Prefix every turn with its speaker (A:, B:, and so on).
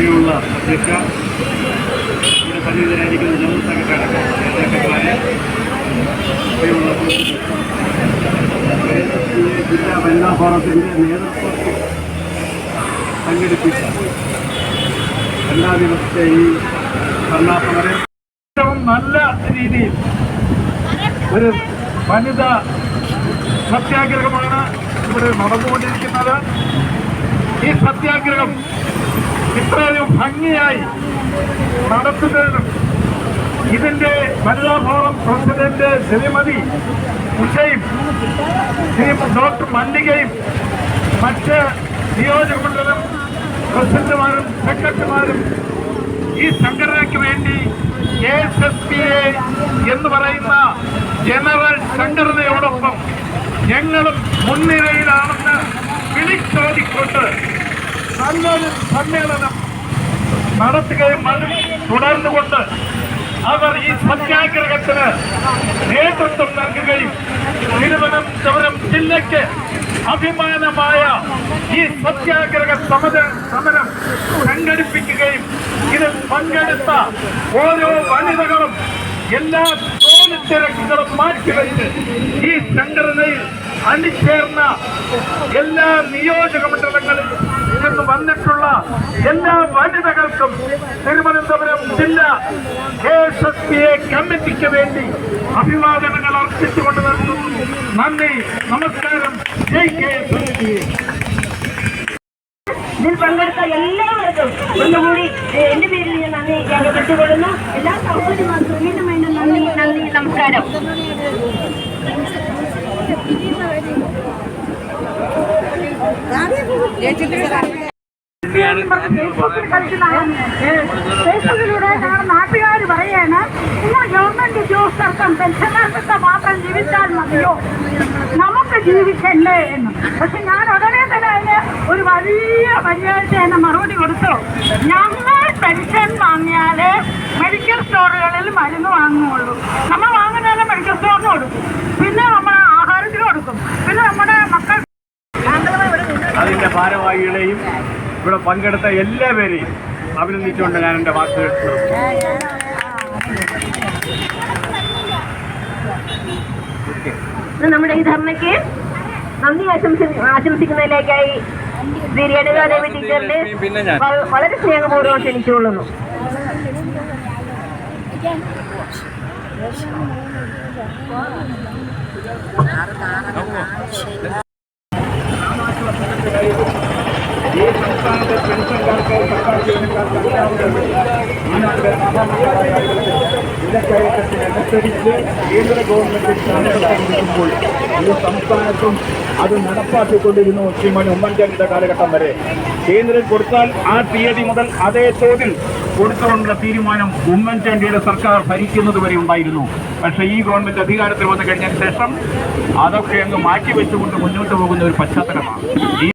A: പ്രിയമുള്ള അധ്യക്ഷ ഇവിടെ സന്നിഹിതരായിരിക്കുന്ന ജനറൽ സെക്രട്ടറി പ്രിയമുള്ള ജില്ലാ വനിതാ ഫോറത്തിന്റെ നേതൃത്വത്തിൽ സംഘടിപ്പിച്ച. എല്ലാ ദിവസത്തെ ഈ ഭരണാസമരം ഏറ്റവും നല്ല രീതിയിൽ ഒരു വനിതാ സത്യാഗ്രഹമാണ് ഇവിടെ നടന്നുകൊണ്ടിരിക്കുന്നത്. ഈ സത്യാഗ്രഹം ഇത്രയും ഭംഗിയായി നടത്തുന്നതിനും ഇതിന്റെ വനിതാ ഫോറം പ്രസിഡന്റ് ശ്രീമതി ഉഷയും ശ്രീ ഡോക്ടർ മല്ലികയും മറ്റ് നിയോജകമണ്ഡലം പ്രസിഡന്റുമാരും സെക്രട്ടറിമാരും ഈ സംഘടനയ്ക്ക് വേണ്ടി A S S P A എന്ന് പറയുന്ന ജനറൽ സംഘടനയോടൊപ്പം ഞങ്ങളും മുൻനിരയിലാണെന്ന് വിളിച്ചോടിക്കൊണ്ട് നല്ലൊരു സമ്മേളനം നടത്തുകയും തുടർന്നുകൊണ്ട് അവർ ഈ സത്യാഗ്രഹത്തിന് നേതൃത്വം നൽകുകയും തിരുവനന്തപുരം ജില്ലയ്ക്ക് അഭിമാനമായ ഈ സത്യാഗ്രഹ സമര സമരം സംഘടിപ്പിക്കുകയും ഇതിൽ പങ്കെടുത്ത ഓരോ വനിതകളും എല്ലാ ജോലിത്തിരക്കുകളും മാറ്റിവെച്ച് ഈ സംഘടനയിൽ അണിചേർന്ന എല്ലാ നിയോജക മണ്ഡലങ്ങളിൽ നിന്ന് വന്നിട്ടുള്ള എല്ലാ വനിതകൾക്കും തിരുവനന്തപുരം ജില്ല K S S P A കമ്മിറ്റിക്ക് വേണ്ടി അഭിവാദനങ്ങൾ അർപ്പിച്ചുകൊണ്ട് നിർത്തുന്നു നന്ദി നമസ്കാരം. ജയ് കെ എസ് എസ് പി
B: പങ്കെടുത്ത എല്ലാവർക്കും ഒന്നുകൂടി എന്റെ പേരിൽ ഞാൻ നന്ദി രേഖപ്പെട്ടുകൊള്ളുന്നു എല്ലാ സഹോദരിമാർക്കും വീണ്ടും വീണ്ടും നന്ദി നന്ദി നമസ്കാരം
C: ഫേസ്ബുക്കിൽ കളിക്കുന്ന ഏഹ്, ഫേസ്ബുക്കിലൂടെ ഞങ്ങളുടെ നാട്ടുകാർ പറയാണ് നിങ്ങൾ ഗവൺമെന്റ് ഉദ്യോഗസ്ഥർക്കും പെൻഷൻകാർക്കൊക്കെ മാത്രം ജീവിച്ചാൽ മതിയോ? നമുക്ക് ജീവിക്കണ്ടേ എന്ന്. പക്ഷെ ഞാൻ ഉടനെ തന്നെ അതിന് ഒരു വലിയ പരിഹാരത്തെ എന്നെ മറുപടി കൊടുത്തു.
A: ഭാരവാഹികളെയും ഇവിടെ പങ്കെടുത്ത എല്ലാവരെയും അഭിനന്ദിച്ചുകൊണ്ട് ഞാൻ എന്റെ വാക്കുകൾ.
B: നമ്മുടെ ഈ ധർമ്മയ്ക്ക് നന്ദി ആശംസ ആശംസിക്കുന്നതിലേക്കായി ശ്രീ രേണുകാദേവി ടീച്ചറിന്റെ വളരെ സ്നേഹപൂർവം ക്ഷണിച്ചുകൊള്ളുന്നു
A: സംസ്ഥാനത്തെ പെൻഷൻകാർക്ക് സർക്കാർ ജീവനക്കാർക്ക് എല്ലാവർക്കും ഈ നാട്ടിലെ സാധാരണക്കാരായ കേന്ദ്ര ഈ സംസ്ഥാനത്തും അത് നടപ്പാക്കിക്കൊണ്ടിരുന്നു ശ്രീമാൻ ഉമ്മൻചാണ്ടിയുടെ കാലഘട്ടം വരെ കേന്ദ്രം കൊടുത്താൽ ആ തീയതി മുതൽ അതേ തോതിൽ കൊടുത്തുകൊണ്ടുള്ള തീരുമാനം ഉമ്മൻചാണ്ടിയുടെ സർക്കാർ ഭരിക്കുന്നത് വരെ ഉണ്ടായിരുന്നു. പക്ഷേ ഈ ഗവൺമെന്റ് അധികാരത്തിൽ വന്നു കഴിഞ്ഞ ശേഷം അതൊക്കെ അങ്ങ് മാറ്റിവെച്ചുകൊണ്ട് മുന്നോട്ട് പോകുന്ന ഒരു പശ്ചാത്തലമാണ്.